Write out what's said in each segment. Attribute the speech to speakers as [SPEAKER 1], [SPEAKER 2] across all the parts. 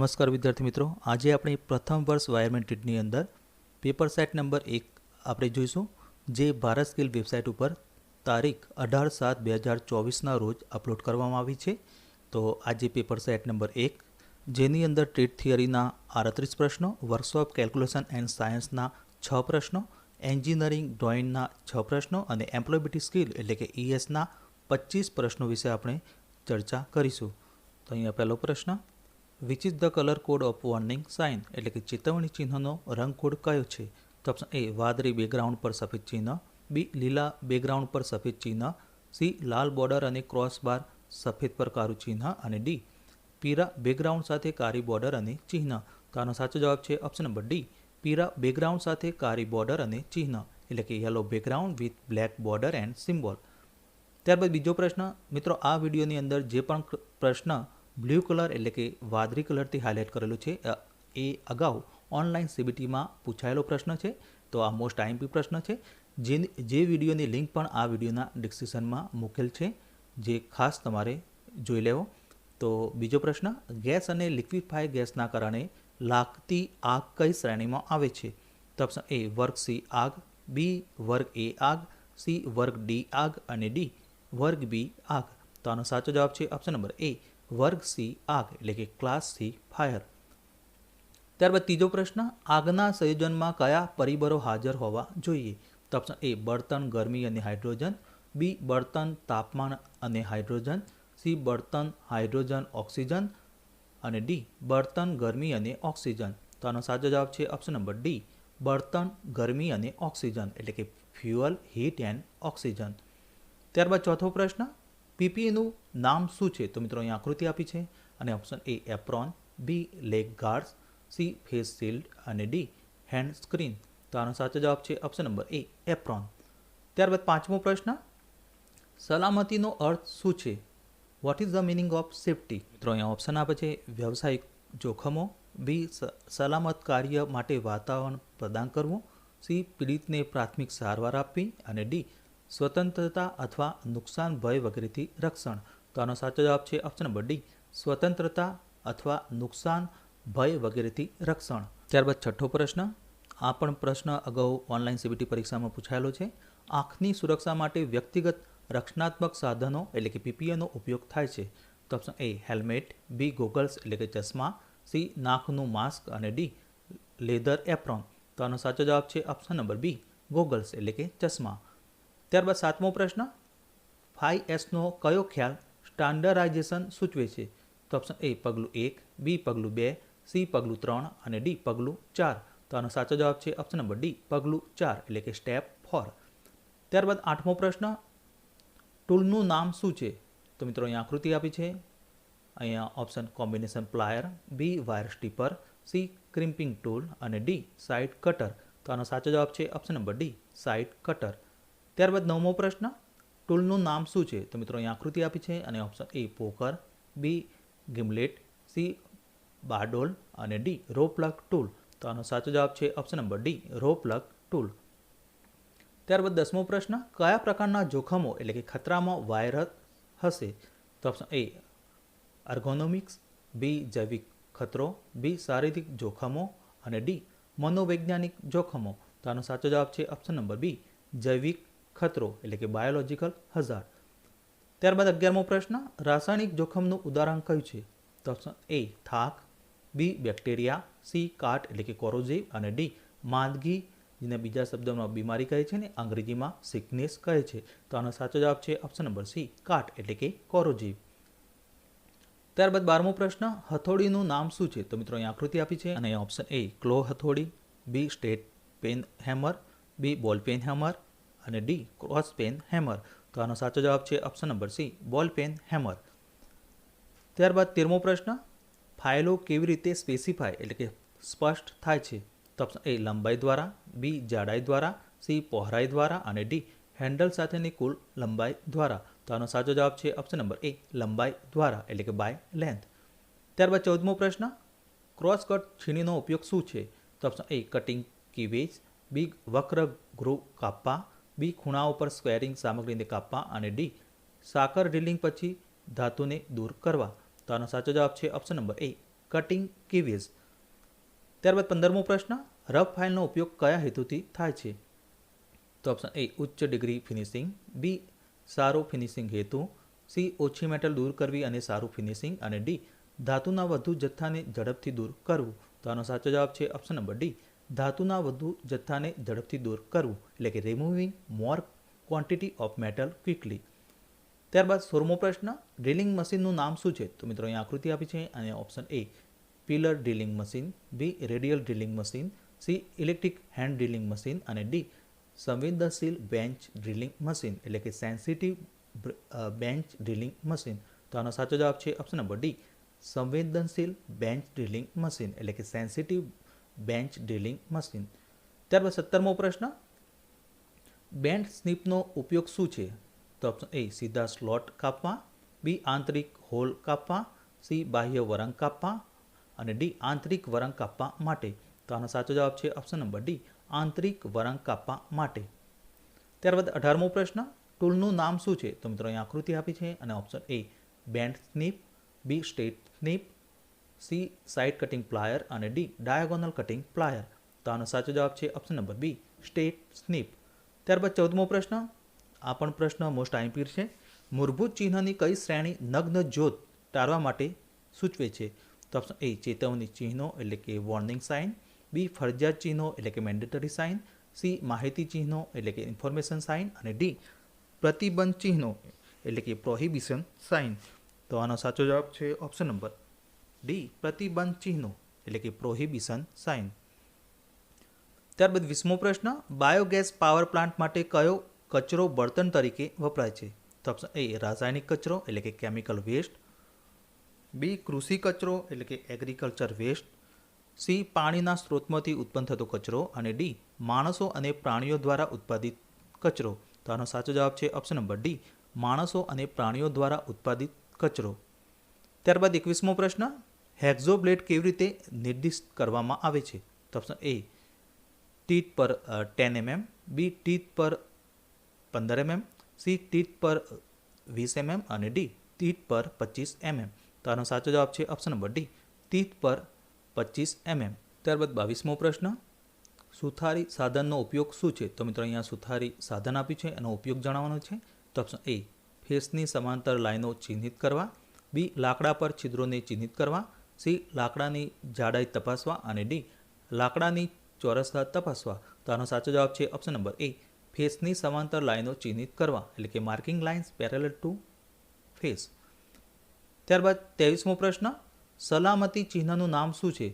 [SPEAKER 1] નમસ્કાર વિદ્યાર્થી મિત્રો. આજે આપણે પ્રથમ વર્ષ વાયરમેન્ટ ટીટની અંદર પેપર સેટ નંબર એક આપણે જોઈશું, જે ભારત સ્કિલ વેબસાઇટ ઉપર તારીખ અઢાર સાત બે હજાર ચોવીસના રોજ અપલોડ કરવામાં આવી છે. તો આજે પેપર સેટ નંબર એક, જેની અંદર ટ્રેડ થિયરીના આડત્રીસ પ્રશ્નો, વર્કશોપ, કેલ્ક્યુલેશન એન્ડ સાયન્સના છ પ્રશ્નો, એન્જિનિયરિંગ ડ્રોઈંગના છ પ્રશ્નો અને એમ્પ્લોયબિલિટી સ્કિલ એટલે કે ઈએસના પચીસ પ્રશ્નો વિશે આપણે ચર્ચા કરીશું. તો અહીંયા પહેલો પ્રશ્ન which is the colour code of warning sign એટલે કે ચેતવણી ચિહ્નનો રંગ કોડ કયો છે? તો ઓપ્શન એ વાદળી બેકગ્રાઉન્ડ પર સફેદ ચિહ્ન. બી લીલા બેકગ્રાઉન્ડ પર સફેદ ચિહ્ન. સી લાલ બોર્ડર અને ક્રોસ બાર સફેદ પર કારું ચિહ્ન. અને ડી પીરા બેકગ્રાઉન્ડ સાથે કારી બોર્ડર અને ચિહ્ન. તો આનો સાચો જવાબ છે ઓપ્શન નંબર ડી પીરા બેકગ્રાઉન્ડ સાથે કારી બોર્ડર અને ચિહ્ન. એટલે કે yellow background with black border and symbol ત્યારબાદ બીજો પ્રશ્ન, મિત્રો, આ વિડીયોની અંદર જે પણ પ્રશ્ન બ્લુ કલર એટલે કે વાદળી કલરથી હાઇલાઇટ કરેલું છે. એ અગાઉ ઓનલાઈન સીબીટીમાં પૂછાયેલો પ્રશ્ન છે. તો આ મોસ્ટ આઈએમપી પ્રશ્ન છે. જે જે વિડીયોની લિંક પણ આ વિડીયોના ડિસ્ક્રિપ્શનમાં મૂકેલ છે. જે ખાસ તમારે જોઈ લેવો. તો બીજો પ્રશ્ન, ગેસ અને લિક્વિફાય ગેસના કારણે લાગતી આગ કઈ શ્રેણીમાં આવે છે? તો ઓપ્શન એ વર્ગ સી આગ બી વર્ગ એ આગ સી વર્ગ ડી આગ અને ડી વર્ગ બી આગ. તો આનો સાચો જવાબ છે ઓપ્શન નંબર એ વર્ગ સી આગ, એટલે કે ક્લાસ સી ફાયર ત્યારબાદ ત્રીજો પ્રશ્ન, આગના સંયોજનમાં કયા પરિબળો હાજર હોવા જોઈએ? તો ઓપ્શન એ બળતણ, ગરમી અને હાઇડ્રોજન. બી બળતણ, તાપમાન અને હાઇડ્રોજન. સી બળતણ, હાઇડ્રોજન, ઓક્સિજન. અને ડી બળતણ, ગરમી અને ઓક્સિજન. તો આનો સાચો જવાબ છે ઓપ્શન નંબર ડી બળતણ, ગરમી અને ઓક્સિજન, એટલે કે ફ્યુઅલ હીટ એન્ડ ઓક્સિજન ત્યારબાદ ચોથો પ્રશ્ન પીપીઈનું નામ શું છે? તો મિત્રો અહીં આકૃતિ આપી છે અને option A apron B leg guards C face shield અને ડી હેન્ડ સ્ક્રીન તો આનો સાચો જવાબ છે ઓપ્શન નંબર એ એપ્રોન ત્યારબાદ પાંચમો પ્રશ્ન, સલામતીનો અર્થ શું છે? What is the meaning of safety મિત્રો અહીંયા ઓપ્શન આપે છે, વ્યવસાયિક જોખમો બી સલામત કાર્ય માટે વાતાવરણ પ્રદાન કરવું સી પીડિતને પ્રાથમિક સારવાર આપવી અને ડી સ્વતંત્રતા અથવા નુકસાન ભય વગેરેથી રક્ષણ. તો આનો સાચો જવાબ છે ઓપ્શન નંબર ડી સ્વતંત્રતા અથવા નુકસાન, ભય વગેરેથી રક્ષણ. ત્યારબાદ છઠ્ઠો પ્રશ્ન, આ પણ પ્રશ્ન અગાઉ ઓનલાઈન સીબીટી પરીક્ષામાં પૂછાયેલો છે. આંખની સુરક્ષા માટે વ્યક્તિગત રક્ષણાત્મક સાધનો એટલે કે પીપીએનો ઉપયોગ થાય છે. તો option A helmet B goggles એટલે કે ચશ્મા સી નાકનું માસ્ક અને ડી લેધર એપ્રોન તો આનો સાચો જવાબ છે ઓપ્શન નંબર બી ગોગલ્સ એટલે કે ચશ્મા. ત્યારબાદ સાતમો પ્રશ્ન ફાઈ એસનો કયો ખ્યાલ સ્ટાન્ડર્ડાઇઝેશન સૂચવે છે. તો ઓપ્શન એ પગલું એક બી પગલું બે સી પગલું ત્રણ અને ડી પગલું ચાર. તો આનો સાચો જવાબ છે ઓપ્શન નંબર ડી પગલું ચાર, એટલે કે સ્ટેપ ફોર ત્યારબાદ આઠમો પ્રશ્ન ટૂલનું નામ શું છે? તો મિત્રો અહીંયા આકૃતિ આપી છે. અહીંયા option combination plier B wire stripper C crimping tool અને ડી સાઇડ કટર તો આનો સાચો જવાબ છે option number D side cutter ત્યારબાદ નવમો પ્રશ્ન ટૂલનું નામ શું છે? તો મિત્રો અહીં આકૃતિ આપી છે અને option A poker B gimlet C bradawl અને ડી રો પ્લગ ટૂલ. તો આનો સાચો જવાબ છે option number D rawl plug tool. ત્યારબાદ દસમો પ્રશ્ન, કયા પ્રકારના જોખમો એટલે કે ખતરામાં વાયરસ હશે? તો ઓપ્શન એ અર્ગોનોમિક્સ બી જૈવિક ખતરો બી શારીરિક જોખમો અને ડી મનોવૈજ્ઞાનિક જોખમો. તો આનો સાચો જવાબ છે ઓપ્શન નંબર બી જૈવિક ખતરો, એટલે કે બાયોલોજિકલ હઝાર ત્યારબાદ અગિયારમો પ્રશ્ન, રાસાયણિક જોખમનું ઉદાહરણ કયું છે? તો ઓપ્શન એ થાક. બી બેક્ટેરિયા સી કાટ, એટલે કે કોરોઝિવ. અને ડી માંદગી, જેને બીજા શબ્દોમાં બીમારી કહે છે ને અંગ્રેજીમાં સિકનેસ કહે છે. તો આનો સાચો જવાબ છે ઓપ્શન નંબર સી કાટ, એટલે કે કોરોજીવ ત્યારબાદ બારમો પ્રશ્ન, હથોડીનું નામ શું છે? તો મિત્રો, અહીં આકૃતિ આપી છે. અને option A claw હથોડી. B straight peen hammer B ball peen hammer અને ડી ક્રોસ પેન હેમર તો આનો સાચો જવાબ છે option number C ball peen hammer ત્યારબાદ તેરમો પ્રશ્ન, ફાઇલો કેવી રીતે સ્પેસિફાય એટલે કે સ્પષ્ટ થાય છે? તો ઓપ્શન એ લંબાઈ દ્વારા બી જાડાઈ દ્વારા સી પહોળાઈ દ્વારા અને ડી હેન્ડલ સાથેની કુલ લંબાઈ દ્વારા. તો આનો સાચો જવાબ છે ઓપ્શન નંબર એ લંબાઈ દ્વારા એટલે કે બાય લેન્થ ત્યારબાદ ચૌદમો પ્રશ્ન ક્રોસ કટ છીણીનો ઉપયોગ શું છે? તો ઓપ્શન એ કટિંગ કીવેજ બી વક્ર ગ્રુ કાપવા બી ખૂણાઓ પર સ્ક્વેરિંગ સામગ્રીને કાપવા અને ડી સાકર ડ્રિલિંગ પછી ધાતુને દૂર કરવા. તો આનો સાચો જવાબ છે ઓપ્શન નંબર એ કટિંગ કિવીઝ ત્યારબાદ પંદરમો પ્રશ્ન, રફ ફાઇલનો ઉપયોગ કયા હેતુથી થાય છે? તો ઓપ્શન એ ઉચ્ચ ડિગ્રી ફિનિશિંગ બી સારો ફિનિશિંગ હેતુ. સી ઓછી મેટલ દૂર કરવી અને સારું ફિનિશિંગ અને ડી ધાતુના વધુ જથ્થાને ઝડપથી દૂર કરવું. તો આનો સાચો જવાબ છે ઓપ્શન નંબર ડી ધાતુના વધુ જથ્થાને ઝડપથી દૂર કરવું, એટલે કે removing more quantity of metal quickly ત્યારબાદ સોળમો પ્રશ્ન ડ્રિલિંગ મશીનનું નામ શું છે? તો મિત્રો અહીં આકૃતિ આપી છે અને option A pillar drilling machine B radial drilling machine C electric hand drilling machine અને ડી સંવેદનશીલ બેન્ચ ડ્રિલિંગ મશીન એટલે કે સેન્સિટિવ બેન્ચ ડ્રિલિંગ મશીન તો આનો સાચો જવાબ છે ઓપ્શન નંબર ડી સંવેદનશીલ બેન્ચ ડ્રિલિંગ મશીન એટલે કે સેન્સિટિવ બેન્ચ ડ્રિલિંગ મશીન. ત્યારબાદ સત્તરમો પ્રશ્ન, બેન્ડ સ્નીપનો ઉપયોગ શું છે? તો ઓપ્શન એ, સીધા સ્લોટ કાપવા, બી, આંતરિક હોલ કાપવા, સી, બાહ્ય વરંગ કાપવા, અને ડી, આંતરિક વરંગ કાપવા માટે. તો આનો સાચો જવાબ છે ઓપ્શન નંબર ડી, આંતરિક વરંગ કાપવા માટે. ત્યારબાદ અઢારમો પ્રશ્ન, ટૂલનું નામ શું છે? તો મિત્રો અહીં આકૃતિ આપી છે અને option A, bent snip, B, straight snip C side cutting plier અને ડી ડાયાગોનલ કટિંગ પ્લાયર તો આનો સાચો જવાબ છે option number B straight snip ત્યારબાદ ચૌદમો પ્રશ્ન. આ પણ પ્રશ્ન મોસ્ટ આઈમ્પીર છે. મૂળભૂત ચિહ્નની કઈ શ્રેણી નગ્ન જ્યોત ટાળવા માટે સૂચવે છે? તો ઓપ્શન એ ચેતવણી ચિહ્નો એટલે કે વોર્નિંગ સાઇન બી ફરજિયાત ચિહ્નો એટલે કે મેન્ડેટરી સાઇન સી માહિતી ચિહ્નો એટલે કે ઇન્ફોર્મેશન સાઇન અને ડી પ્રતિબંધ ચિહ્નો એટલે કે પ્રોહિબિશન સાઇન તો આનો સાચો જવાબ છે ઓપ્શન નંબર ડી પ્રતિબંધ ચિહ્નો, એટલે કે પ્રોહિબિશન સાઇન ત્યારબાદ વીસમો પ્રશ્ન બાયોગેસ પાવર પ્લાન્ટ માટે કયો કચરો બળતણ તરીકે વપરાય છે? તો ઓપ્શન એ રાસાયણિક કચરો, એટલે કે કેમિકલ વેસ્ટ બી કૃષિ કચરો, એટલે કે એગ્રીકલ્ચર વેસ્ટ સી પાણીના સ્ત્રોતમાંથી ઉત્પન્ન થતો કચરો. અને ડી માણસો અને પ્રાણીઓ દ્વારા ઉત્પાદિત કચરો. તો આનો સાચો જવાબ છે ઓપ્શન નંબર ડી માણસો અને પ્રાણીઓ દ્વારા ઉત્પાદિત કચરો. ત્યારબાદ એકવીસમો પ્રશ્ન હેક્ઝોબ્લેડ કેવી રીતે નિર્દિષ્ટ કરવામાં આવે છે? તો option A. Teeth per ten mm. B, teeth per પંદર એમએમ. સી, ટીથ પર વીસ એમએમ અને ડી, ટીથ પર પચીસ એમએમ. તો આનો સાચો જવાબ છે ઓપ્શન નંબર ડી. ટીથ પર પચીસ એમએમ. ત્યારબાદ બાવીસમો પ્રશ્ન. સુથારી સાધનનો ઉપયોગ શું છે? તો મિત્રો અહીંયા સુથારી સાધન આપ્યું છે, એનો ઉપયોગ જણાવવાનો છે. તો ઓપ્શન એ. ફેસની સમાંતર લાઈનો ચિહ્નિત કરવા. બી, લાકડા પર છિદ્રોને ચિહ્નિત કરવા. સી, લાકડાની જાડાઈ તપાસવા અને ડી, લાકડાની ચોરસતા તપાસવા. તો આનો સાચો જવાબ છે ઓપ્શન નંબર એ ફેસની સમાંતર લાઈનો ચિહ્નિત કરવા, એટલે કે marking lines parallel to face ત્યારબાદ ત્રેવીસમો પ્રશ્ન, સલામતી ચિહ્નનું નામ શું છે?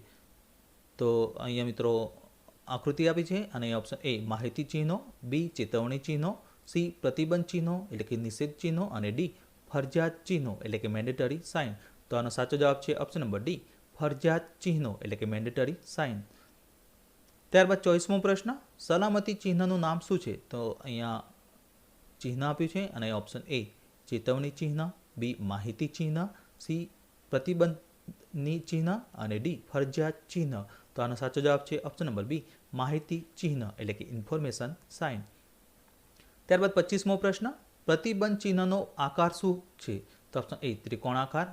[SPEAKER 1] તો અહીંયા મિત્રો આકૃતિ આપી છે અને ઓપ્શન એ માહિતી ચિહ્નો બી ચેતવણી ચિહ્નો સી પ્રતિબંધ ચિહ્નો, એટલે કે નિષેધ ચિહ્નો અને ડી ફરજિયાત ચિહ્નો, એટલે કે મેન્ડેટરી સાઇન તો આનો સાચો જવાબ છે ઓપ્શન નંબર ડી ફરજિયાત ચિહ્નો, એટલે કે મેન્ડેટરી સાઇન ત્યારબાદ ચોવીસમો પ્રશ્ન, સલામતી ચિહ્નનું નામ શું છે? તો અહીંયા ચિહ્ન આપ્યું છે અને ઓપ્શન એ ચેતવણી ચિહ્ન બી માહિતી ચિહ્ન સી પ્રતિબંધની ચિહ્ન અને ડી ફરજિયાત ચિહ્ન. તો આનો સાચો જવાબ છે ઓપ્શન નંબર બી માહિતી ચિહ્ન, એટલે કે ઇન્ફોર્મેશન સાઇન ત્યારબાદ પચીસમો પ્રશ્ન, પ્રતિબંધ ચિહ્નનો આકાર શું છે? તો ઓપ્શન એ ત્રિકોણાકાર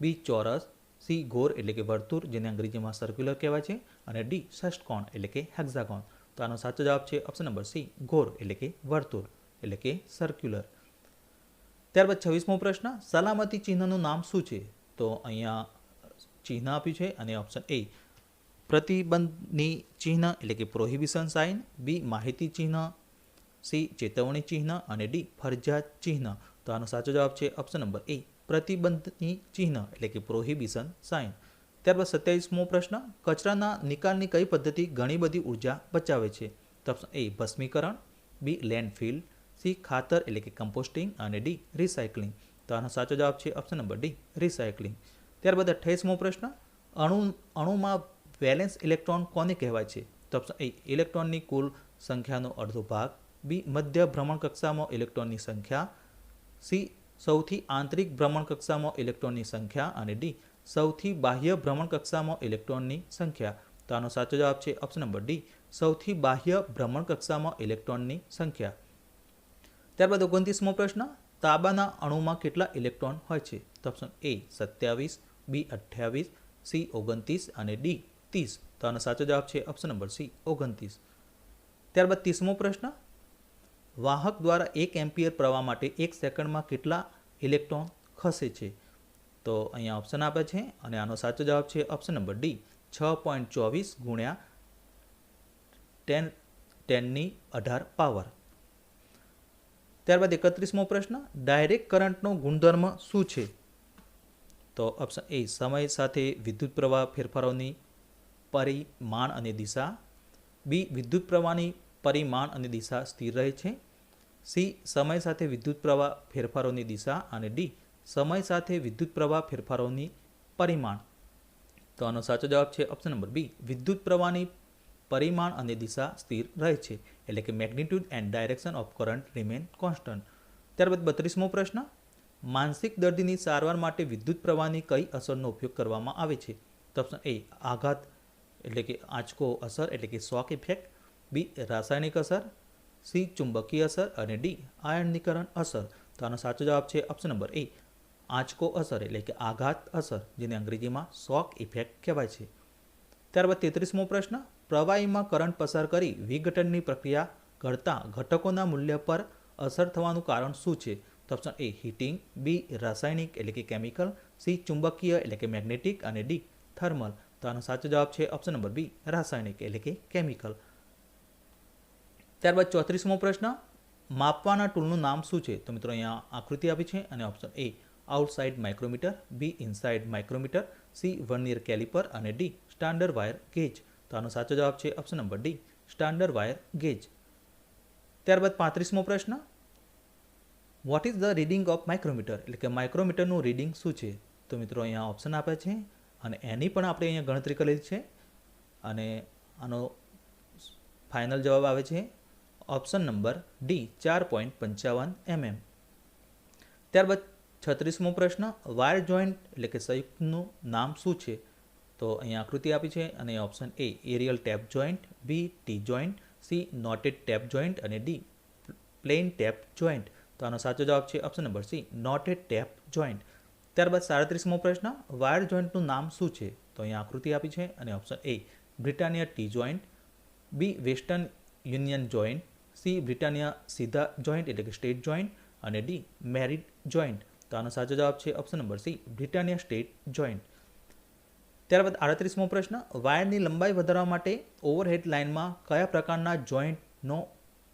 [SPEAKER 1] બી ચોરસ, સી ગોર એટલે કે વર્તુળ, જેને અંગ્રેજીમાં સર્ક્યુલર કહેવાય છે, અને ડી ષષ્ટકોણ એટલે કે હેક્ઝાગોન તો આનો સાચો જવાબ છે ઓપ્શન નંબર સી, ગોર એટલે કે વર્તુળ, એટલે કે સર્ક્યુલર ત્યારબાદ છવ્વીસમો પ્રશ્ન, સલામતી ચિહ્નનું નામ શું છે? તો અહીંયા ચિહ્ન આપ્યું છે અને ઓપ્શન એ પ્રતિબંધની ચિહ્ન એટલે કે પ્રોહિબિશન સાઇન બી માહિતી ચિહ્ન સી ચેતવણી ચિહ્ન, અને ડી ફરજિયાત ચિહ્ન. તો આનો સાચો જવાબ છે ઓપ્શન નંબર એ પ્રતિબંધની ચિહ્ન, એટલે કે પ્રોહિબિશન સાઇન ત્યારબાદ સત્યાવીસમો પ્રશ્ન, કચરાના નિકાલની કઈ પદ્ધતિ ઘણી બધી ઊર્જા બચાવે છે? તો એ, ભસ્મીકરણ, બી લેન્ડફિલ સી, ખાતર, એટલે કે કમ્પોસ્ટિંગ અને ડી રિસાયકલિંગ તો આનો સાચો જવાબ છે ઓપ્શન નંબર ડી રિસાયકલિંગ ત્યારબાદ અઠ્યાવીસમો પ્રશ્ન, અણુ, અણુમાં વેલેન્સ ઇલેક્ટ્રોન કોને કહેવાય છે? તો ઓપ્શન એ ઇલેક્ટ્રોનની કુલ સંખ્યાનો અડધો ભાગ, બી, મધ્ય ભ્રમણ કક્ષામાં ઇલેક્ટ્રોનની સંખ્યા, સી સૌથી આંતરિક ભ્રમણ કક્ષામાં ઇલેક્ટ્રોનની સંખ્યા અને ડી સૌથી બાહ્ય ભ્રમણ કક્ષામાં ઇલેક્ટ્રોનની સંખ્યા. તો આનો સાચો જવાબ છે ઓપ્શન નંબર ડી સૌથી બાહ્ય ભ્રમણ કક્ષામાં ઇલેક્ટ્રોનની સંખ્યા. ત્યારબાદ ઓગણત્રીસમો પ્રશ્ન. તાંબાના અણુમાં કેટલા ઇલેક્ટ્રોન હોય છે? તો ઓપ્શન એ સત્યાવીસ બી અઠ્યાવીસ સી ઓગણત્રીસ અને ડી ત્રીસ. તો આનો સાચો જવાબ છે ઓપ્શન નંબર સી ઓગણત્રીસ. ત્યારબાદ ત્રીસમો પ્રશ્ન. વાહક દ્વારા એક એમ્પિયર પ્રવાહ માટે એક સેકન્ડમાં કેટલા ઇલેક્ટ્રોન ખસે છે? તો અહીંયા ઓપ્શન આપે છે અને આનો સાચો જવાબ છે ઓપ્શન નંબર ડી છ પોઈન્ટ ચોવીસ ગુણ્યા ટેન, ટેનની અઢાર પાવર ત્યારબાદ એકત્રીસમો પ્રશ્ન ડાયરેક્ટ કરંટનો ગુણધર્મ શું છે? તો ઓપ્શન એ સમય સાથે વિદ્યુત પ્રવાહ ફેરફારોની પરિમાણ અને દિશા. બી વિદ્યુત પ્રવાહની પરિમાણ અને દિશા સ્થિર રહે છે. સી સમય સાથે વિદ્યુત પ્રવાહ ફેરફારોની દિશા અને ડી સમય સાથે વિદ્યુત પ્રવાહ ફેરફારોની પરિમાણ. તો આનો સાચો જવાબ છે ઓપ્શન નંબર બી વિદ્યુત પ્રવાહની પરિમાણ અને દિશા સ્થિર રહે છે, એટલે કે magnitude and direction of current remain constant ત્યારબાદ બત્રીસમો પ્રશ્ન. માનસિક દર્દીની સારવાર માટે વિદ્યુત પ્રવાહની કઈ અસરનો ઉપયોગ કરવામાં આવે છે? તો ઓપ્શન એ આઘાત, એટલે કે આંચકો અસર, એટલે કે શોક ઇફેક્ટ બી, રાસાયણિક અસર, સી, ચુંબકીય અસર અને ડી આયનીકરણ અસર. તો આનો સાચો જવાબ છે ઓપ્શન નંબર એ આંચકો અસર એટલે કે આઘાત અસર, જેને અંગ્રેજીમાં શોક ઇફેક્ટ કહેવાય છે. ત્યારબાદ તેત્રીસમો પ્રશ્ન, પ્રવાહીમાં કરંટ પસાર કરી વિઘટનની પ્રક્રિયા ઘટતા ઘટકોના મૂલ્ય પર અસર થવાનું કારણ શું છે? તો ઓપ્શન એ હીટિંગ બી રાસાયણિક એટલે કે કેમિકલ સી ચુંબકીય એટલે કે મેગ્નેટિક અને ડી થર્મલ તો આનો સાચો જવાબ છે ઓપ્શન નંબર બી રાસાયણિક એટલે કે કેમિકલ ત્યારબાદ ચોત્રીસમો પ્રશ્ન, માપવાના ટૂલનું નામ શું છે? તો મિત્રો અહીંયા આકૃતિ આપી છે અને option A outside micrometer B inside micrometer C vernier caliper અને ડી સ્ટાન્ડર્ડ વાયર ગેજ તો આનો સાચો જવાબ છે option number D standard wire gauge ત્યારબાદ પાંત્રીસમો પ્રશ્ન what is the reading of micrometer એટલે કે માઇક્રોમીટરનું રીડિંગ શું છે? તો મિત્રો અહીંયા ઓપ્શન આપે છે અને એની પણ આપણે અહીંયા ગણતરી કરેલી છે અને આનો ફાઇનલ જવાબ આવે છે ઓપ્શન નંબર ડી, ચાર પોઈન્ટ પંચાવન એમએમ. ત્યારબાદ છત્રીસમો પ્રશ્ન, વાયર જોઈન્ટ એટલે કે સંયુક્તનું નામ શું છે? તો અહીંયા આકૃતિ આપી છે અને option A, aerial tap joint, B, T joint, C, knotted tap joint અને ડી, પ્લેન ટેપ જોઈન્ટ. તો આનો સાચો જવાબ છે option number C, knotted tap joint. ત્યારબાદ સાડત્રીસમો પ્રશ્ન, વાયર જોઈન્ટનું નામ શું છે? તો અહીંયા આકૃતિ આપી છે અને option A, Britannia T joint, B, Western Union joint C, Britannia સીધા જોઈન્ટ એટલે કે સ્ટેટ જોઈન્ટ અને ડી, મેરિડ જોઈન્ટ. તો આનો સાચો જવાબ છે option number C, Britannia straight joint. ત્યારબાદ આડત્રીસમો પ્રશ્ન, વાયરની લંબાઈ વધારવા માટે ઓવરહેડ લાઇનમાં કયા પ્રકારના જોઈન્ટનો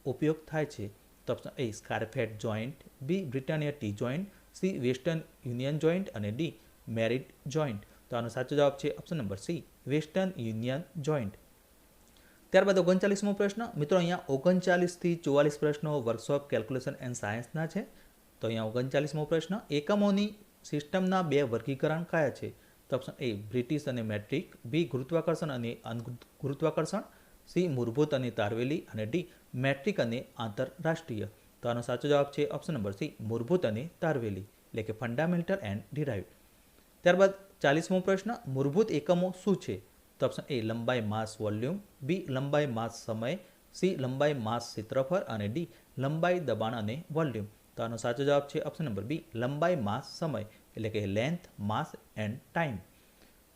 [SPEAKER 1] ઉપયોગ થાય છે? તો option A scarfed joint, B, Britannia T joint, C, Western Union joint અને ડી, મેરિડ જોઈન્ટ. તો આનો સાચો જવાબ છે option number C, Western Union joint. ત્યારબાદ ઓગણચાલીસમો પ્રશ્ન. મિત્રો, અહીંયા ઓગણચાલીસથી ચુવાલીસ પ્રશ્નો વર્કશોપ કેલ્ક્યુલેશન એન્ડ સાયન્સના છે. તો અહીંયા ઓગણચાલીસમો પ્રશ્ન. એકમોની સિસ્ટમના બે વર્ગીકરણ કયા છે? તો ઓપ્શન એ બ્રિટિશ અને મેટ્રિક બી ગુરુત્વાકર્ષણ અને ગુરુત્વાકર્ષણ સી મૂળભૂત અને તારવેલી. અને ડી મેટ્રિક અને આંતરરાષ્ટ્રીય. તો આનો સાચો જવાબ છે ઓપ્શન નંબર સી મૂળભૂત અને તારવેલી, એટલે કે ફંડામેન્ટલ એન્ડ ડિરાઇવડ ત્યારબાદ ચાલીસમો પ્રશ્ન. મૂળભૂત એકમો શું છે? તો ઓપ્શન એ લંબાઈ, માસ વોલ્યુમ બી લંબાઈ, માસ, સમય. સી લંબાઈ, માસ, ક્ષેત્રફળ. અને ડી લંબાઈ, દબાણ અને વોલ્યુમ તો આનો સાચો જવાબ છે ઓપ્શન નંબર બી લંબાઈ, માસ, સમય. એટલે કે લેન્થ માસ એન્ડ ટાઈમ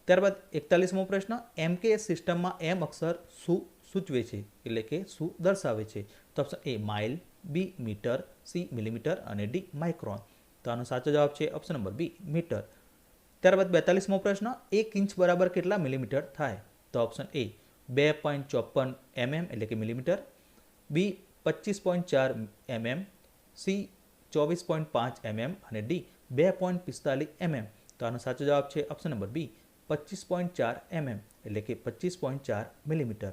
[SPEAKER 1] ત્યારબાદ એકતાલીસમો પ્રશ્ન એમ કે સિસ્ટમમાં એમ અક્ષર શું સૂચવે છે? એટલે કે શું દર્શાવે છે? તો option A mile B metre C millimetre અને ડી માઇક્રોન તો આનો સાચો જવાબ છે ઓપ્શન નંબર બી મીટર ત્યારબાદ બેતાલીસમો પ્રશ્ન, એક ઇંચ બરાબર કેટલા મિલીમીટર થાય? તો ઓપ્શન એ બે પોઈન્ટ ચોપન એમએમ એટલે કે મિલીમીટર. બી પચીસ પોઈન્ટ ચાર એમએમ. સી ચોવીસ પોઈન્ટ પાંચ એમએમ. અને ડી બે પોઈન્ટ પિસ્તાલીસ એમએમ. તો આનો સાચો જવાબ છે ઓપ્શન નંબર બી પચીસ પોઈન્ટ ચાર એમએમ એટલે કે પચીસ પોઈન્ટ ચાર મિલીમીટર.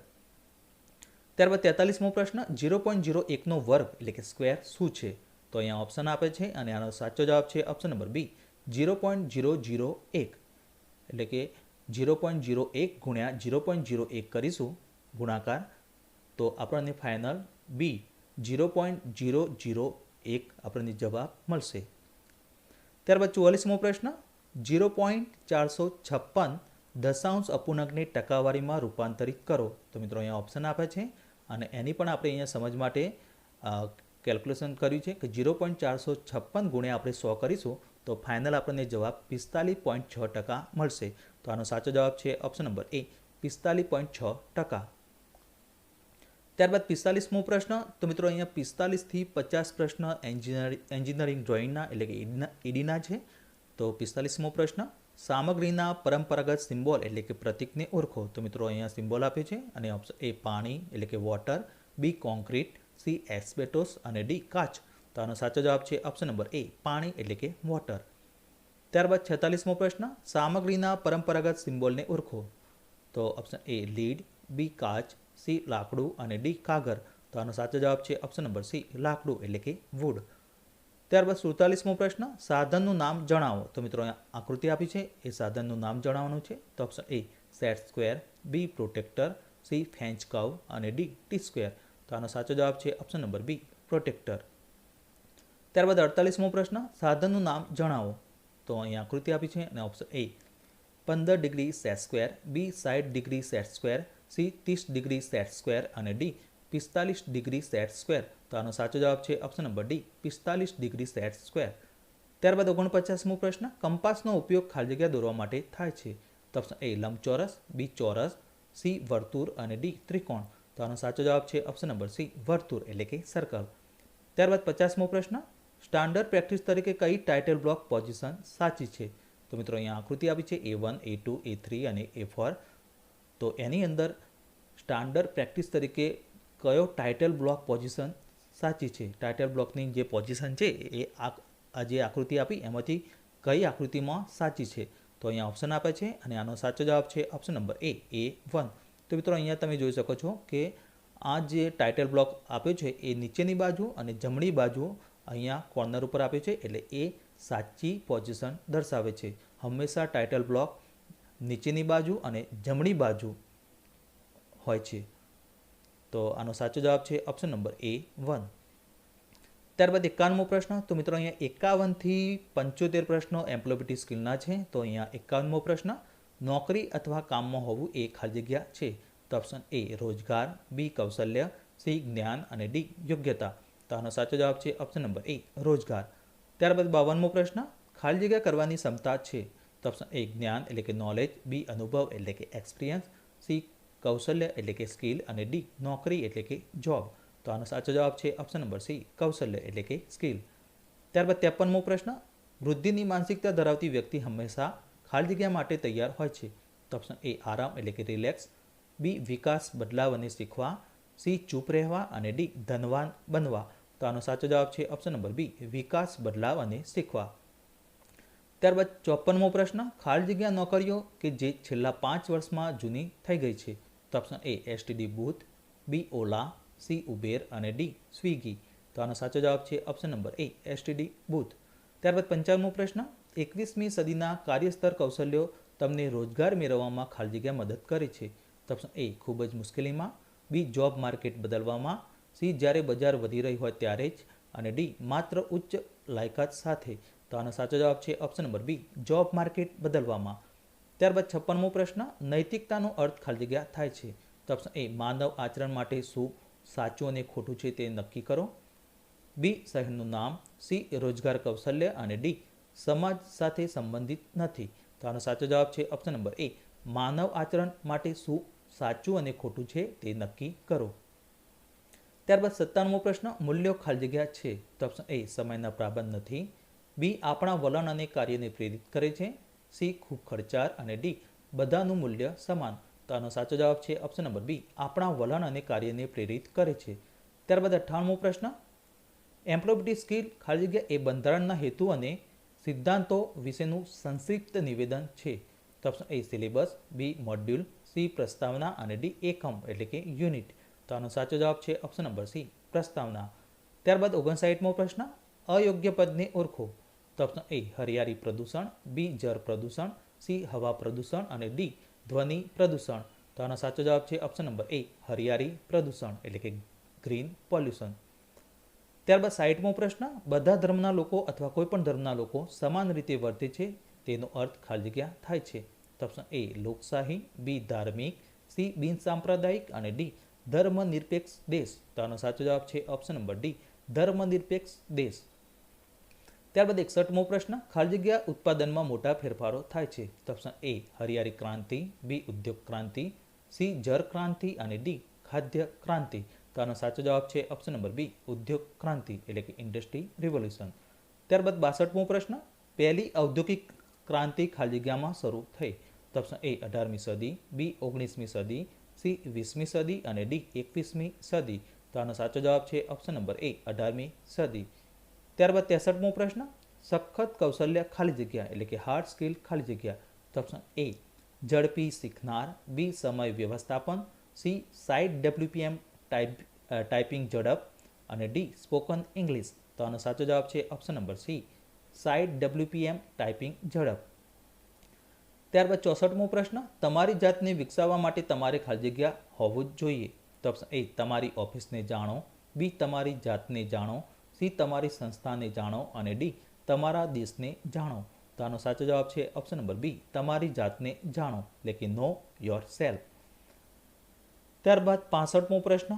[SPEAKER 1] ત્યારબાદ તેતાલીસમો પ્રશ્ન ઝીરો પોઈન્ટ ઝીરો એકનો વર્ગ એટલે કે સ્ક્વેર શું છે? તો અહીંયા ઓપ્શન આપે છે અને આનો સાચો જવાબ છે option number B zero point zero zero એક એટલે કે ઝીરો પોઈન્ટ ઝીરો એક ગુણ્યા ઝીરો પોઈન્ટ ઝીરો એક કરીશું ગુણાકાર. તો આપણને final B zero point zero zero એક આપણને જવાબ મળશે. ત્યારબાદ ચુવાલીસમો પ્રશ્ન ઝીરો પોઈન્ટ ચારસો છપ્પન દશાંશ અપૂર્ણાંકને ટકાવારીમાં રૂપાંતરિત કરો. તો મિત્રો અહીંયા ઓપ્શન આપે છે અને એની પણ આપણે અહીંયા સમજ માટે કેલ્ક્યુલેશન કર્યું છે કે ઝીરો પોઈન્ટ ચારસો છપ્પન ગુણ્યા આપણે સો કરીશું. તો ફાઇનલ આપણને જવાબ પિસ્તાલીસ પોઈન્ટ છ ટકા મળશે. તો આનો સાચો જવાબ છે ઓપ્શન નંબર એ પિસ્તાલીસ પોઈન્ટ છ ટકા. ત્યારબાદ પિસ્તાલીસમો પ્રશ્ન, તો મિત્રો અહીંયા પિસ્તાલીસથી પચાસ પ્રશ્ન એન્જિનિયરિંગ એન્જિનિયરિંગ ડ્રોઈંગના એટલે કે ઈડીના છે. તો પિસ્તાલીસમો પ્રશ્ન, સામગ્રીના પરંપરાગત સિમ્બોલ એટલે કે પ્રતિકને ઓળખો. તો મિત્રો અહીંયા સિમ્બોલ આપે છે અને ઓપ્શન એ પાણી, એટલે કે water B concrete C asbestos અને ડી કાચ. તો આનો સાચો જવાબ છે ઓપ્શન નંબર એ પાણી એટલે કે વોટર ત્યારબાદ છેતાલીસમો પ્રશ્ન, સામગ્રીના પરંપરાગત સિમ્બોલને ઓળખો. તો ઓપ્શન એ લીડ બી કાચ સી લાકડું અને ડી કાગર તો આનો સાચો જવાબ છે ઓપ્શન નંબર સી લાકડું એટલે કે વુડ ત્યારબાદ સુડતાલીસમો પ્રશ્ન, સાધનનું નામ જણાવો. તો મિત્રો, અહીંયા આકૃતિ આપી છે, એ સાધનનું નામ જણાવવાનું છે. તો option A set square B protractor C French curve અને ડી ટી સ્ક્વેર તો આનો સાચો જવાબ છે ઓપ્શન નંબર બી પ્રોટેક્ટર ત્યારબાદ અડતાલીસમો પ્રશ્ન, સાધનનું નામ જણાવો. તો અહીં આકૃતિ આપી છે અને ઓપ્શન એ પંદર ડિગ્રી સેટ સ્ક્વેર બી સાઠ ડિગ્રી સેટ સ્ક્વેર સી ત્રીસ ડિગ્રી સેટ સ્ક્વેર અને ડી પિસ્તાલીસ ડિગ્રી સેટ સ્ક્વેર. તો આનો સાચો જવાબ છે ઓપ્શન નંબર ડી પિસ્તાલીસ ડિગ્રી સેટ સ્ક્વેર. ત્યારબાદ ઓગણપચાસમો પ્રશ્ન, કંપાસનો ઉપયોગ ખાલી જગ્યા દોરવા માટે થાય છે. તો ઓપ્શન એ લંબચોરસ બી ચોરસ સી વર્તુળ અને ડી ત્રિકોણ. તો આનો સાચો જવાબ છે ઓપ્શન નંબર સી વર્તુળ એટલે કે સર્કલ ત્યારબાદ પચાસમો પ્રશ્ન સ્ટાન્ડર્ડ પ્રેક્ટિસ તરીકે કઈ ટાઇટલ બ્લોક પોઝિશન સાચી છે? તો મિત્રો, અહીંયા આકૃતિ આપી છે A one A two A three અને એ ફોર તો એની અંદર સ્ટાન્ડર્ડ પ્રેક્ટિસ તરીકે કયો ટાઇટલ બ્લોક પોઝિશન સાચી છે? ટાઇટલ બ્લોકની જે પોઝિશન છે, એ આ જે આકૃતિ આપી, એમાંથી કઈ આકૃતિમાં સાચી છે? તો અહીંયા ઓપ્શન આપે છે અને આનો સાચો જવાબ છે option number A A one તો મિત્રો, અહીંયા તમે જોઈ શકો છો કે આ જે ટાઇટલ બ્લોક આપ્યો છે, એ નીચેની બાજુ અને જમણી બાજુ અહીંયા કોર્નર ઉપર આપ્યું છે એટલે એ સાચી પોઝિશન દર્શાવે છે. હંમેશા ટાઇટલ બ્લોક નીચેની બાજુ અને જમણી બાજુ હોય છે. તો આનો સાચો જવાબ છે ઓપ્શન નંબર એ વન ત્યારબાદ એકાવનમો પ્રશ્ન, તો મિત્રો અહીંયા એકાવનથી પંચોતેર પ્રશ્નો એમ્પ્લોયબિલિટી સ્કિલના છે, તો અહીંયા એકાવનમો પ્રશ્ન, નોકરી અથવા કામમાં હોવું એ ખાલી જગ્યા છે. તો ઓપ્શન એ રોજગાર બી કૌશલ્ય સી જ્ઞાન અને ડી યોગ્યતા. તો આનો સાચો જવાબ છે ઓપ્શન નંબર એ રોજગાર. ત્યારબાદ બાવનમો પ્રશ્ન, ખાલી જગ્યા કરવાની ક્ષમતા છે. તો ઓપ્શન એ જ્ઞાન એટલે કે નોલેજ બી અનુભવ એટલે કે એક્સપિરિયન્સ સી કૌશલ્ય એટલે કે સ્કિલ અને ડી નોકરી એટલે કે જોબ તો આનો સાચો જવાબ છે ઓપ્શન નંબર સી કૌશલ્ય એટલે કે સ્કિલ ત્યારબાદ ત્રેપનમો પ્રશ્ન, વૃદ્ધિની માનસિકતા ધરાવતી વ્યક્તિ હંમેશા ખાલી જગ્યા માટે તૈયાર હોય છે. તો ઓપ્શન એ આરામ એટલે કે રિલેક્સ બી વિકાસ, બદલાવ અને શીખવા. સી ચૂપ રહેવા. અને ડી ધનવાન બનવા. તો આનો સાચો જવાબ છે ઓપ્શન નંબર બી વિકાસ બદલાવ અને શીખવા. ત્યારબાદ ચોપનમો પ્રશ્ન, ખાલી જગ્યા નોકરીઓ કે જે છેલ્લા પાંચ વર્ષમાં જૂની થઈ ગઈ છે? તો option A STD booth B Ola C Uber અને ડી સ્વિગી. તો આનો સાચો જવાબ છે option number A STD booth. ત્યારબાદ પંચાવનમો પ્રશ્ન, એકવીસમી સદીના કાર્યસ્તર કૌશલ્યો તમને રોજગાર મેળવવામાં ખાલી જગ્યા મદદ કરે છે? તો ઓપ્શન એ ખૂબ જ મુશ્કેલીમાં. બી જોબ માર્કેટ બદલવામાં. સી જ્યારે બજાર વધી રહી હોય ત્યારે જ અને ડી માત્ર ઉચ્ચ લાયકાત સાથે. તો આનો સાચો જવાબ છે option number B job market બદલવામાં. ત્યારબાદ છપ્પનમો પ્રશ્ન, નૈતિકતાનો અર્થ ખાલી જગ્યા થાય છે. તો ઓપ્શન એ, માનવ આચરણ માટે શું સાચું અને ખોટું છે તે નક્કી કરો. બી, શહેરનું નામ, સી, રોજગાર કૌશલ્ય અને ડી, સમાજ સાથે સંબંધિત નથી. તો આનો સાચો જવાબ છે ઓપ્શન નંબર એ, માનવ આચરણ માટે શું સાચું અને ખોટું છે તે નક્કી કરો. ત્યારબાદ સત્તાવનમો પ્રશ્ન, મૂલ્યો ખાલી જગ્યા છે તો ઓપ્શન એ સમયના પ્રાબંધ નથી. બી આપણા વલણ અને કાર્યને પ્રેરિત કરે છે. સી ખૂબ ખર્ચાળ અને ડી બધાનું મૂલ્ય સમાન. તો આનો સાચો જવાબ છે ઓપ્શન નંબર બી આપણા વલણ અને કાર્યને પ્રેરિત કરે છે. ત્યારબાદ અઠ્ઠાણમો પ્રશ્ન, એમ્પ્લોયબિલિટી સ્કિલ ખાલી જગ્યા એ બંધારણના હેતુ અને સિદ્ધાંતો વિશેનું સંક્ષિપ્ત નિવેદન છે. તો option A syllabus B module C પ્રસ્તાવના અને ડી એકમ, એટલે કે યુનિટ. તો આનો સાચો જવાબ છે ઓપ્શન નંબર સી પ્રસ્તાવના. ત્યારબાદ ઓગણસાઠમો પ્રશ્ન, અયોગ્ય પદને ઓળખો. તો ઓપ્શન એ હરિયાળી પ્રદૂષણ બી જળ પ્રદૂષણ સી હવા પ્રદૂષણ અને ડી ધ્વનિ પ્રદૂષણ. તો આનો સાચો જવાબ છે ઓપ્શન નંબર એ હરિયાળી પ્રદૂષણ, એટલે કે ગ્રીન પોલ્યુશન ત્યારબાદ સાઈઠમો પ્રશ્ન, બધા ધર્મના લોકો અથવા કોઈપણ ધર્મના લોકો સમાન રીતે વર્તે છે? તેનો અર્થ ખાલી જગ્યા થાય છે. તો ઓપ્શન એ લોકશાહી બી ધાર્મિક સી બિનસાંપ્રદાયિક અને ડી ધર્મ નિરપેક્ષ દેશ. તો આનો સાચો જવાબ છે ઓપ્શન નંબર ડી ધર્મનિરપેક્ષ દેશ. ત્યારબાદ એકસઠમો પ્રશ્ન. ખાલી જગ્યા ઉત્પાદનમાં મોટા ફેરફારો થાય છે. તો ઓપ્શન એ હરિયાળી ક્રાંતિ. બી ઉદ્યોગ ક્રાંતિ. સી જર ક્રાંતિ. અને ડી ખાદ્ય ક્રાંતિ. તો આનો સાચો જવાબ છે ઓપ્શન નંબર બી ઉદ્યોગ ક્રાંતિ, એટલે કે ઇન્ડસ્ટ્રી રિવોલ્યુશન ત્યારબાદ બાસઠમો પ્રશ્ન. પહેલી ઔદ્યોગિક ક્રાંતિ ખાલી જગ્યામાં શરૂ થઈ. તો ઓપ્શન એ અઢારમી સદી. બી ઓગણીસમી સદી. સી વીસમી સદી અને ડી એકવીસમી સદી. તો આનો સાચો જવાબ છે ઓપ્શન નંબર એ અઢારમી સદી. ત્યારબાદ ત્રેસઠમો પ્રશ્ન, સખત કૌશલ્ય ખાલી જગ્યા એટલે કે હાર્ડ સ્કિલ ખાલી જગ્યા. તો ઓપ્શન એ ઝડપી શીખનાર. બી સમય વ્યવસ્થાપન. C site WPM type typing ઝડપ. અને ડી સ્પોકન ઇંગ્લિશ તો આનો સાચો જવાબ છે option number C site WPM typing ઝડપ. ત્યારબાદ ચોસઠમો પ્રશ્ન, તમારી જાતને વિકસાવવા માટે તમારે ખાલી જગ્યા હોવું જ જોઈએ. તો ઓપ્શન એ તમારી ઓફિસને જાણો. બી તમારી જાતને જાણો. સી તમારી સંસ્થાને જાણો. અને ડી તમારા દેશને જાણો. તો આનો સાચો જવાબ છે ઓપ્શન નંબર બી તમારી જાતને જાણો. એટલે કે નો યોર સેલ્ફ ત્યારબાદ પાસઠમો પ્રશ્ન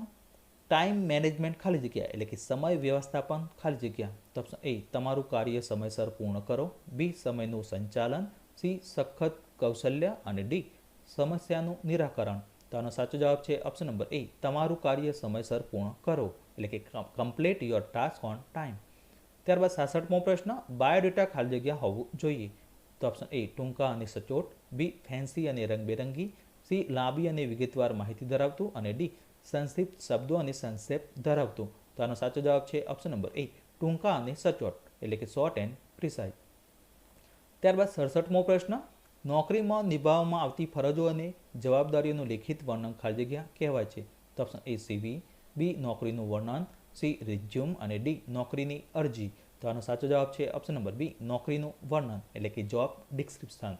[SPEAKER 1] ટાઈમ મેનેજમેન્ટ ખાલી જગ્યા, એટલે કે સમય વ્યવસ્થાપન ખાલી જગ્યા. તો ઓપ્શન એ તમારું કાર્ય સમયસર પૂર્ણ કરો. બી સમયનું સંચાલન. સી સખત કૌશલ્ય અને ડી, સમસ્યાનું નિરાકરણ. તો આનો સાચો જવાબ છે ઓપ્શન નંબર એ તમારું કાર્ય સમયસર પૂર્ણ કરો, એટલે કે complete your task on time ત્યારબાદ સાસઠમો પ્રશ્ન બાયોડેટા ખાલી જગ્યા હોવું જોઈએ. તો ઓપ્શન એ ટૂંકા અને સચોટ. બી ફેન્સી અને રંગબેરંગી. સી લાંબી અને વિગતવાર માહિતી ધરાવતું. અને ડી સંક્ષિપ્ત શબ્દો અને સંક્ષેપ ધરાવતું. તો આનો સાચો જવાબ છે ઓપ્શન નંબર એ ટૂંકા અને સચોટ, એટલે કે શોર્ટ એન્ડ પ્રિસાઇઝ ત્યારબાદ સડસઠમો પ્રશ્ન નોકરીમાં નિભાવવામાં આવતી ફરજો અને જવાબદારીઓનું લેખિત વર્ણન ખાલી જગ્યા કહેવાય છે. તો ઓપ્શન એ સીવી બી નોકરીનું વર્ણન, સી રિઝ્યુમ અને ડી નોકરીની અરજી. તો આનો સાચો જવાબ છે ઓપ્શન નંબર બી, નોકરીનું વર્ણન, એટલે કે જોબ ડિસ્ક્રિપ્શન.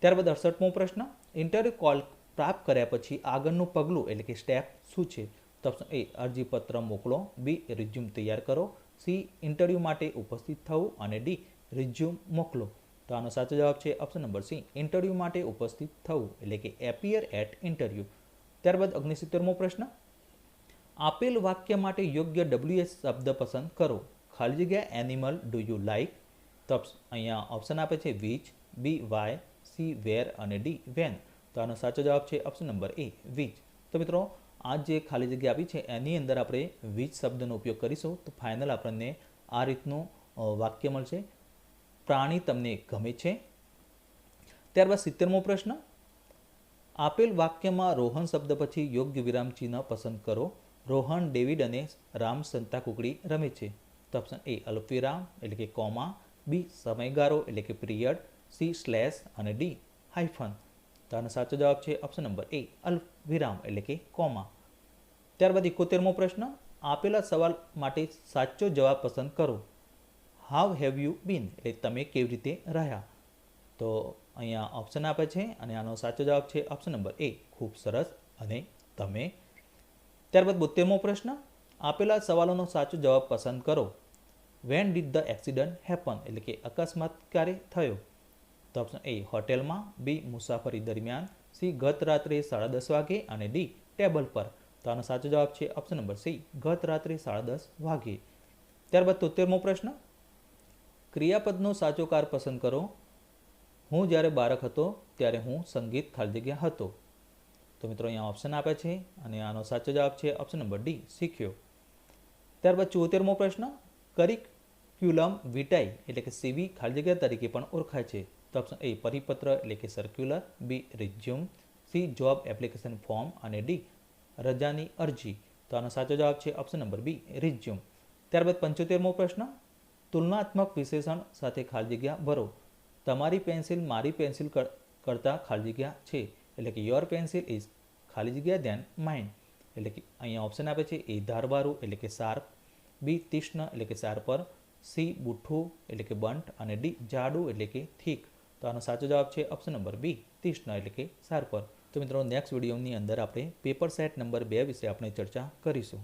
[SPEAKER 1] ત્યારબાદ અડસઠમો પ્રશ્ન, ઇન્ટરવ્યુ કોલ પ્રાપ્ત કર્યા પછી આગળનું પગલું, એટલે કે સ્ટેપ શું છે? તો ઓપ્શન એ, અરજીપત્ર મોકલો, બી રિઝ્યુમ તૈયાર કરો, સી ઇન્ટરવ્યૂ માટે ઉપસ્થિત થવું અને ડી રિઝ્યુમ મોકલો. તો આનો સાચો જવાબ છે ઓપ્શન નંબર સી ઇન્ટરવ્યૂ માટે ઉપસ્થિત થવું, એટલે કે એપિયર એટ ઇન્ટરવ્યૂ ત્યારબાદ અગ્નિસિત્તેરમો પ્રશ્ન. આપેલ વાક્ય માટે યોગ્ય ડબલ્યુએસ શબ્દ પસંદ કરો. ખાલી જગ્યા એનિમલ ડુ યુ લાઇક તો અહીંયા ઓપ્શન આપે છે which B why C where અને ડી વેન તો આનો સાચો જવાબ છે ઓપ્શન નંબર એ વીચ તો મિત્રો, આ જે ખાલી જગ્યા આપી છે, એની અંદર આપણે વીચ શબ્દનો ઉપયોગ કરીશું, તો ફાઇનલ આપણને આ રીતનું વાક્ય મળશે. પ્રાણી તમને ગમે છે? ત્યારબાદ સિત્તેરમો પ્રશ્ન. આપેલ વાક્યમાં રોહન શબ્દ પછી યોગ્ય વિરામ ચિહ્ન પસંદ કરો. રોહન, ડેવિડ અને રામ સંતા કુકડી રમે છે. તો ઓપ્શન એ અલ્પવિરામ, એટલે કે કોમા. બી સમયગાળો, એટલે કે પિરિયડ. સી સ્લેશ અને ડી હાઇફન તો આનો સાચો જવાબ છે ઓપ્શન નંબર એ અલ્પ વિરામ એટલે કે કોમા. ત્યારબાદ એકોતેરમો પ્રશ્ન. આપેલા સવાલ માટે સાચો જવાબ પસંદ કરો. હાવ હેવ યુ બીન એટલે તમે કેવી રીતે રહ્યા? તો અહીંયા ઓપ્શન આપે છે અને આનો સાચો જવાબ છે ઓપ્શન નંબર એ ખૂબ સરસ. અને તમે? ત્યારબાદ બોતેરમો પ્રશ્ન. આપેલા સવાલોનો સાચો જવાબ પસંદ કરો. When did the accident happen એટલે કે અકસ્માત ક્યારે થયો? તો ઓપ્શન એ હોટેલમાં. બી મુસાફરી દરમિયાન. સી ગત રાત્રે સાડા દસ વાગે. અને ડી ટેબલ પર. તો આનો સાચો જવાબ છે ઓપ્શન નંબર સી ગત રાત્રે સાડા દસ વાગે. ત્યારબાદ તોતેરમો પ્રશ્ન. ક્રિયાપદનો સાચો કાર પસંદ કરો. હું જ્યારે બાળક હતો ત્યારે હું સંગીત ખાલી હતો. તો મિત્રો અહીંયા ઓપ્શન આપે છે અને આનો સાચો જવાબ છે ઓપ્શન નંબર ડી શીખ્યો. ત્યારબાદ ચોતેરમો પ્રશ્ન કરિક્યુલમ વિટાઈ એટલે કે સીવી ખાલી જગ્યા તરીકે પણ ઓળખાય છે. તો ઓપ્શન એ પરિપત્ર એટલે કે circular B resume C job application form અને ડી રજાની અરજી. તો આનો સાચો જવાબ છે ઓપ્શન નંબર બી રિઝ્યુમ ત્યારબાદ પંચોતેરમો પ્રશ્ન તુલનાત્મક વિશેષણ સાથે ખાલી જગ્યા ભરો. તમારી પેન્સિલ મારી પેન્સિલ કરતાં ખાલી જગ્યા છે. એટલે કે યોર પેન્સિલ ઇઝ ખાલી જગ્યા ધ્યાન માઇન્ડ એટલે કે અહીંયા ઓપ્શન આપે છે એ ધારવાળું, એટલે કે શાર્પ બી તીક્ષ્ણ, એટલે કે શાર્પર સી બુઠ્ઠું, એટલે કે બંટ અને ડી જાડું, એટલે કે થીક તો આનો સાચો જવાબ છે ઓપ્શન નંબર બી તીક્ષ્ણ, એટલે કે શાર્પર તો મિત્રો નેક્સ્ટ વિડીયોની અંદર આપણે પેપર સેટ નંબર બે વિશે આપણે ચર્ચા કરીશું.